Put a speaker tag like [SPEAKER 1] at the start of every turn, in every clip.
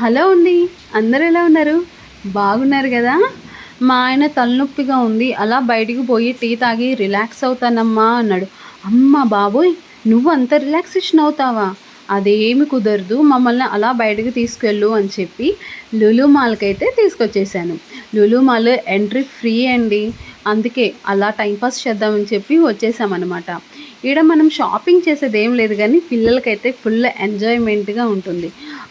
[SPEAKER 1] Hello అండి అందరు ఎలా ఉన్నారు? బాగున్నారు కదా? మా ఆయన తలనొప్పిగా ఉంది అలా బయటికి పోయి టీ తాగి రిలాక్స్ అవుతానమ్మా అన్నాడు. అమ్మ బాబోయ్ నువ్వు అంత రిలాక్సేషన్ అవుతావా? అదేమి కుదరదు మమ్మల్ని అలా బయటకు తీసుకెళ్ళు అని చెప్పి లులు మాల్కి అయితే తీసుకొచ్చేసాను లులు మాల్ ఎంట్రీ ఫ్రీ అండి అందుకే అలా టైంపాస్ చేద్దామని చెప్పి వచ్చేసామన్నమాట. ఈడ మనం షాపింగ్ చేసేది ఏం లేదు కానీ పిల్లలకైతే ఫుల్ ఎంజాయ్మెంట్గా ఉంటుంది.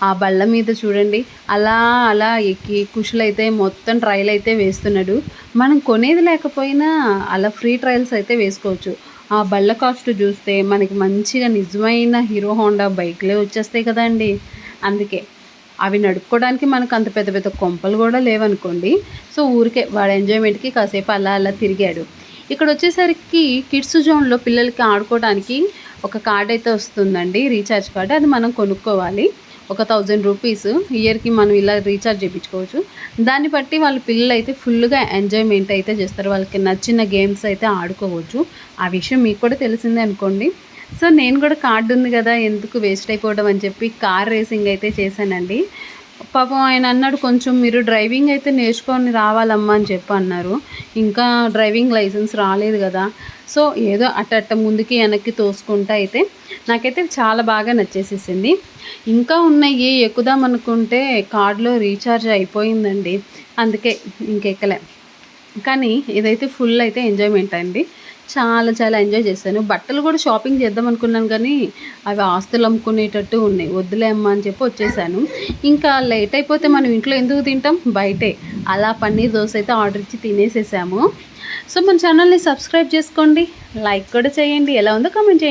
[SPEAKER 1] ఆ బళ్ళ మీద చూడండి. అలా అలా ఎక్కి కుషులు అయితే మొత్తం ట్రయల్ అయితే వేస్తున్నాడు. మనం కొనేది లేకపోయినా అలా ఫ్రీ ట్రయల్స్ అయితే వేసుకోవచ్చు. ఆ బళ్ళ కాస్ట్ చూస్తే మనకి మంచిగా నిజమైన హీరో హోండా బైక్లే వచ్చేస్తాయి కదండి. అందుకే అవి నడుపుకోవడానికి మనకు అంత పెద్ద పెద్ద కొంపలు కూడా లేవనుకోండి. సో ఊరికే వాడు ఎంజాయ్మెంట్కి కాసేపు అలా అలా తిరిగాడు. ఇక్కడ వచ్చేసరికి కిడ్స్ జోన్లో పిల్లలకి ఆడుకోవడానికి ఒక కార్డ్ అయితే వస్తుందండి రీఛార్జ్ కార్డ్ అది మనం కొనుక్కోవాలి. ఒక థౌజండ్ రూపీస్ ఇయర్కి మనం ఇలా రీఛార్జ్ చేయించుకోవచ్చు. దాన్ని బట్టి వాళ్ళ పిల్లలు అయితే ఫుల్గా ఎంజాయ్మెంట్ అయితే చేస్తారు. వాళ్ళకి నచ్చిన గేమ్స్ అయితే ఆడుకోవచ్చు. ఆ విషయం మీకు కూడా తెలిసిందే అనుకోండి. సో నేను కూడా కార్డు ఉంది కదా ఎందుకు వేస్ట్ అయిపోవడం అని చెప్పి కార్ రేసింగ్ అయితే చేశానండి. పాపం ఆయన అన్నాడు కొంచెం మీరు డ్రైవింగ్ అయితే నేర్చుకొని రావాలమ్మా అని చెప్పి అన్నారు. ఇంకా డ్రైవింగ్ లైసెన్స్ రాలేదు కదా. సో ఏదో అట్ట అట్ట ముందుకి వెనక్కి తోసుకుంటా అయితే నాకైతే చాలా బాగా నచ్చేసేసింది. ఇంకా ఉన్నాయి ఎక్కుదాం అనుకుంటే కార్డులో రీఛార్జ్ అయిపోయిందండి. అందుకే ఇంకెక్కలే కానీ ఇదైతే ఫుల్ అయితే ఎంజాయ్మెంట్ అండి. చాలా చాలా ఎంజాయ్ చేశాను. బట్టలు కూడా షాపింగ్ చేద్దాం అనుకున్నాను కానీ అవి ఆస్తులు అమ్ముకునేటట్టు ఉన్నాయి. వద్దులే అమ్మ అని చెప్పి వచ్చేసాను. ఇంకా లేట్ అయిపోతే మనం ఇంట్లో ఎందుకు తింటాం? బయటే. అలా పన్నీర్ దోశ అయితే ఆర్డర్ ఇచ్చి తినేసేసాము. సో మన ఛానల్ని సబ్స్క్రైబ్ చేసుకోండి. లైక్ కూడా చేయండి. ఎలా ఉందో కామెంట్ చేయండి.